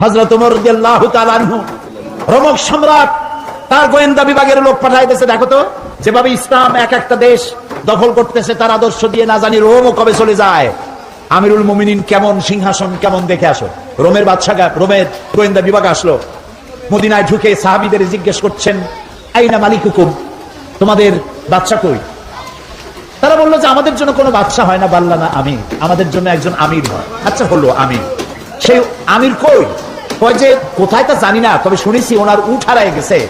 হজরত রমক সম্রাট, তার গোয়েন্দা বিভাগের লোক পাঠাইতেছে, দেখো তো, যেভাবে ইসলাম এক একটা দেশ দখল করতেছে, তার আদর্শ দিয়ে না জানি রোমও কবে চলে যায়। আমিরুল মুমিনিন কেমন, সিংহাসন কেমন দেখে আসো। রোমের বাদশাহ, রোমের গোয়েন্দা বিভাগ আসলো। মদিনায় ঢুকে সাহাবিদের জিজ্ঞেস করছেন, আইনা মালিক হুকুম তোমাদের বাচ্চা কই? তারা বলল যে, আমাদের জন্য কোনো বাচ্চা হয় না, বাল্লা না আমি আমাদের জন্য একজন আমির হয়। আচ্ছা হলো আমির। সেই আমির কই? যে কোথায় তা জানি না, তবে শুনেছি ওনার উঠ হারায় গেছে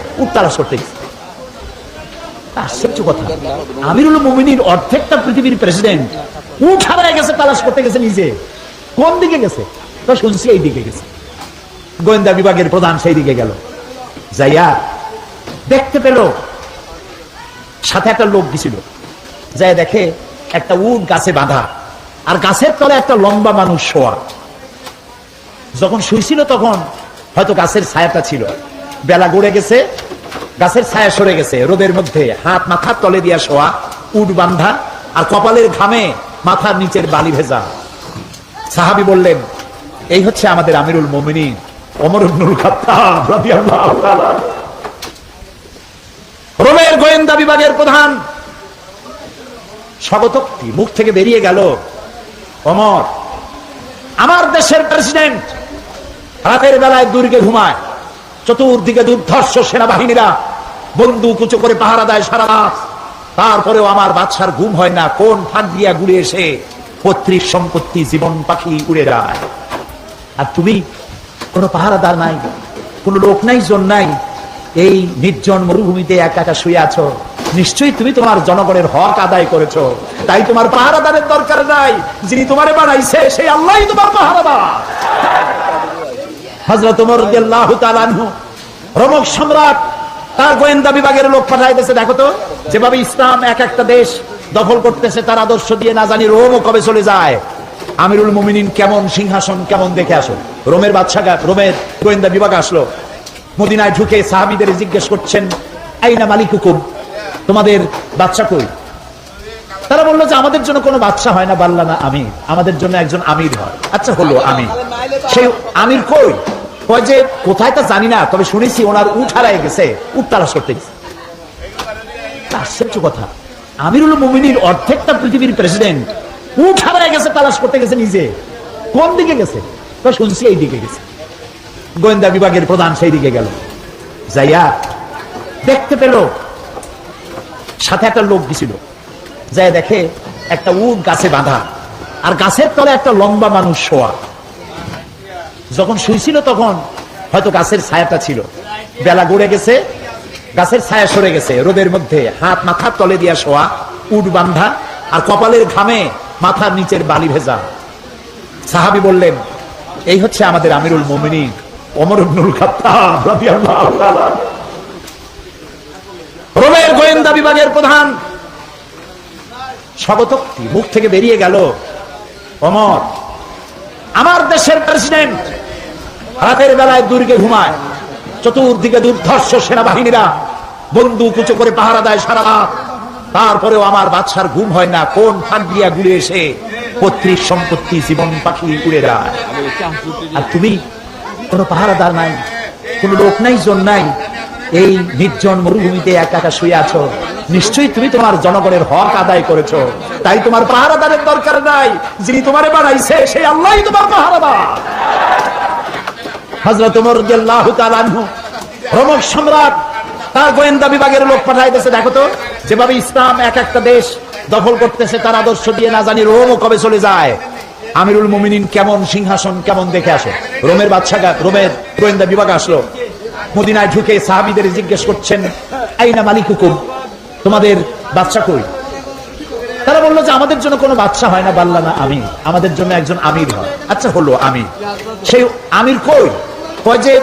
আশ্চর্য কথা। আমিরুল মুমিনীর অর্ধেকটা পৃথিবীর প্রেসিডেন্ট উঠ হারায় গেছে, তালাশ করতে গেছে নিজে। কোন দিকে গেছে? শুনছি এই দিকে গেছে। গোয়েন্দা বিভাগের প্রধান সেই দিকে গেল। যাইয়া দেখতে পেল, সাথে একটা লোক গেছিল। যাই দেখে একটা উট গাছে বাঁধা। আর গাছের তলে একটা লম্বা মানুষ শোয়া। যখন শুয়েছিল তখন হয়তো গাছের ছায়াটা ছিল। বেলা গড়ে গেছে, গাছের ছায়া সরে গেছে। রোদের মধ্যে হাত মাথার তলে দিয়া শোয়া, উট বান্ধা আর কপালের ঘামে মাথার নিচের বালি ভেজা। সাহাবি বললেন, এই হচ্ছে আমাদের আমিরুল মোমিনী অমর রোমের গোয়েন্দা বিভাগের প্রধান স্বগতোক্তি মুখ থেকে বেরিয়ে গেল অমর আমার দেশের প্রেসিডেন্ট রাতের বেলায় দুর্গে ঘুমায়। চতুর্দিকে দুর্ধর্ষ সেনাবাহিনীরা বন্দুক উঁচু করে পাহারা দেয় সারা রাত। তারপরেও আমার বাচ্চার ঘুম হয় না, কোন ফাঁক দিয়া ঘুরে এসে পত্রিক সম্পত্তি জীবন পাখি উড়ে যায়। আর তুমি কোনো পাহারাদার নাই, কোনো লোক নাই, জন নাই, এই নির্জন মরুভূমিতে একা একা শুয়ে আছো। নিশ্চয়ই তুমি তোমার জনগণের হক আদায় করেছ। তাই তোমার পাহারাদারের দরকার নাই, যিনি তোমারে বানাইছে, সেই আল্লাহ তোমার পাহারাদার। হজরত রমক সম্রাট, তার গোয়েন্দা বিভাগের লোক পাঠাইতেছে, দেখো তো, যেভাবে ইসলাম এক একটা দেশ দখল করতেছে, তার আদর্শ দিয়ে না জানি রোমও কবে চলে যায়। আমিরুল মুমিনিন কেমন সিংহাসন, কেমন দেখে আসো। রোমের বাদশাহ রোমের গোয়েন্দা বিভাগ আসলো। মদিনায় ঢুকে সাহাবিদের জিজ্ঞেস করছেন, আইনা মালিক হুকুম তোমাদের বাচ্চা কই? তারা বলল যে, আমাদের জন্য কোনো বাচ্চা হয় না, বাল্লা না আমির। আমাদের জন্য একজন আমির হয়। আচ্ছা হলো আমির। সেই আমির কই? কয় যে, কোথায় তা জানি না, তবে শুনেছি ওনার উঠ হারায় গেছে উঠ তালাশ করতে গেছে। আশ্চর্য কথা। আমিরুল মুমিনীর অর্ধেকটা পৃথিবীর প্রেসিডেন্ট উঠ হারায় গেছে, তালাশ করতে গেছে নিজে। কোন দিকে গেছে? তো শুনছি এই দিকে গেছে। গোয়েন্দা বিভাগের প্রধান সেই দিকে গেল। যাইয়া দেখতে পেল, সাথে একটা লোক গেছিল। যাই দেখে একটা উট গাছে বাঁধা। আর গাছের তলে একটা লম্বা মানুষ শোয়া। যখন শুয়েছিল তখন হয়তো গাছের ছায়াটা ছিল। বেলা গড়ে গেছে, গাছের ছায়া সরে গেছে। রোদের মধ্যে হাত মাথার তলে দিয়া শোয়া, উট বান্ধা আর কপালের ঘামে মাথার নিচের বালি ভেজা। সাহাবি বললেন, এই হচ্ছে আমাদের আমিরুল মোমিনী অমর ইবনুল খাত্তাব রাদিয়াল্লাহু তাআলা। রোমের গোয়েন্দা বিভাগের প্রধান স্বগতোক্তি মুখ থেকে বেরিয়ে গেল অমর আমার দেশের প্রেসিডেন্ট রাতের বেলায় দুর্গে ঘুমায়। চতুর্দিকে দুর্ধর্ষ সেনাবাহিনীরা বন্দুক উঁচু করে পাহারা দেয় সারা রাত। তারপরেও আমার বাচ্চার ঘুম হয় না, কোন ফাঁক দিয়া ঘুরে এসে পত্রিক সম্পত্তি জীবন পাখি উড়ে যায়। আর তুমি কোনো পাহারাদার নাই, কোনো লোক নাই, জন নাই। এই নির্জন মরুভূমিতে একা একা শুয়ে আছো। নিশ্চয়ই তুমি তোমার জনগণের হক আদায় করেছ। তাই তোমার পাহারাদারের দরকার নাই, যিনি তোমারে বানাইছে সেই আল্লাহ তোমার পাহারাদার। হজরত রমক সম্রাট, তার গোয়েন্দা বিভাগের লোক পাঠাইতেছে, দেখো তো, যেভাবে ইসলাম এক একটা দেশ দখল করতেছে, তার আদর্শ দিয়ে না জানি রোমও কবে চলে যায়। আমিরুল মুমিনিন কেমন সিংহাসন, কেমন দেখে আসো। রোমের বাদশাহ রোমের গোয়েন্দা বিভাগ আসলো। মদিনায় ঢুকে সাহাবিদের জিজ্ঞেস করছেন, আইনা মালিক হুকুম তোমাদের বাচ্চা কই? তারা বলল যে, আমাদের জন্য কোনো বাচ্চা হয় না, বাল্লা না আমি আমাদের জন্য একজন আমির হয়। আচ্ছা হলো আমির। সেই আমির কই? কয় যে